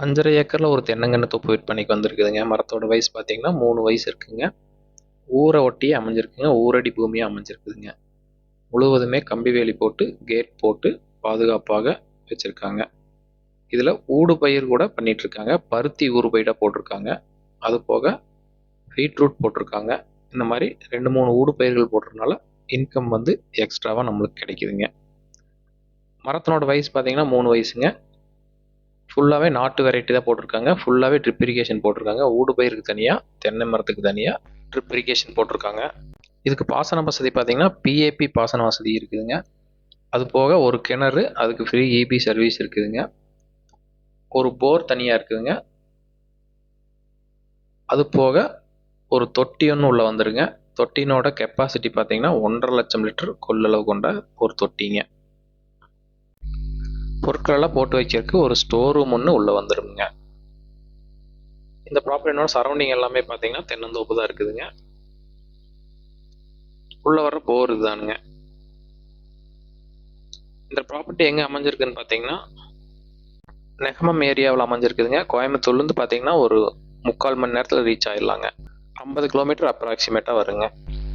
அஞ்சரை ஏக்கரில் ஒரு தென்னங்கன்று தோப்பு விற்பனைக்கு வந்திருக்குதுங்க. மரத்தோட வயசு பார்த்தீங்கன்னா மூணு வயசு இருக்குங்க. ஊரை ஒட்டியே அமைஞ்சிருக்குங்க. ஊரடி பூமியாக அமைஞ்சிருக்குதுங்க. முழுவதுமே கம்பி வேலி போட்டு கேட் போட்டு பாதுகாப்பாக வச்சுருக்காங்க. இதில் ஊடு பயிர் கூட பண்ணிகிட்ருக்காங்க பருத்தி ஊறு பயிராக போட்டிருக்காங்க. அது போக பீட்ரூட் போட்டிருக்காங்க. இந்த மாதிரி ரெண்டு மூணு ஊடு பயிர்கள் போடுறதுனால இன்கம் வந்து எக்ஸ்ட்ராவாக நம்மளுக்கு கிடைக்குதுங்க. மரத்தினோட வயசு பார்த்தீங்கன்னா மூணு வயசுங்க. ஃபுல்லாகவே நாட்டு வெரைட்டி தான் போட்டிருக்காங்க. ஃபுல்லாகவே ட்ரிப் இரிகேஷன் போட்டிருக்காங்க. ஊடு பயிருக்கு தனியாக தென்னை மரத்துக்கு தனியாக ட்ரிப் இரிகேஷன் போட்டிருக்காங்க. இதுக்கு பாசன வசதி பார்த்தீங்கன்னா பிஏபி பாசன வசதி இருக்குதுங்க. அது போக ஒரு கிணறு அதுக்கு ஃப்ரீ இபி சர்வீஸ் இருக்குதுங்க. ஒரு போர் தனியாக இருக்குதுங்க. அது போக ஒரு தொட்டி ஒன்று உள்ளே வந்துருங்க. தொட்டினோட கெப்பாசிட்டி பார்த்தீங்கன்னா ஒன்றரை லட்சம் லிட்டர் கொள்ளளவு கொண்ட ஒரு தொட்டிங்க. பொருட்களெல்லாம் போட்டு வைக்கிறதுக்கு ஒரு ஸ்டோர் ரூம் ஒன்று உள்ளே வந்துருங்க இந்த ப்ராப்பர்ட்டினோட சரௌண்டிங் எல்லாமே பார்த்தீங்கன்னா தென்னந்தோப்பு தான் இருக்குதுங்க. உள்ளே வர்ற போர் இதுதானுங்க. இந்த ப்ராப்பர்ட்டி எங்கே அமைஞ்சிருக்குன்னு பார்த்தீங்கன்னா நெகமம் ஏரியாவில் அமைஞ்சிருக்குதுங்க. கோயம்புத்தூர்லேருந்து பார்த்தீங்கன்னா ஒரு முக்கால் மணி நேரத்தில் ரீச் ஆயிடலாங்க. ஐம்பது கிலோமீட்டர் அப்ராக்சிமேட்டாக வருங்க.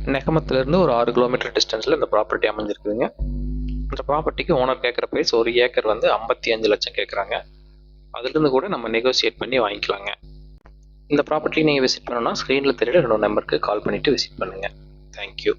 நெகமத்துலேருந்து ஒரு ஆறு கிலோமீட்டர் டிஸ்டன்ஸில் இந்த ப்ராப்பர்ட்டி அமைஞ்சிருக்குதுங்க. இந்த ப்ராப்பர்ட்டிக்கு ஓனர் கேட்குற ப்ரைஸ் ஒரு ஏக்கர் வந்து ஐம்பத்தி அஞ்சு லட்சம் கேட்குறாங்க அதுலேருந்து கூட நம்ம நெகோசியேட் பண்ணி வாங்கிக்கலாங்க. இந்த ப்ராப்பர்ட்டி நீங்கள் விசிட் பண்ணணும்னா ஸ்க்ரீனில் தெரியல என்னோட நம்பருக்கு கால் பண்ணிவிட்டு விசிட் பண்ணுங்கள் தேங்க்யூ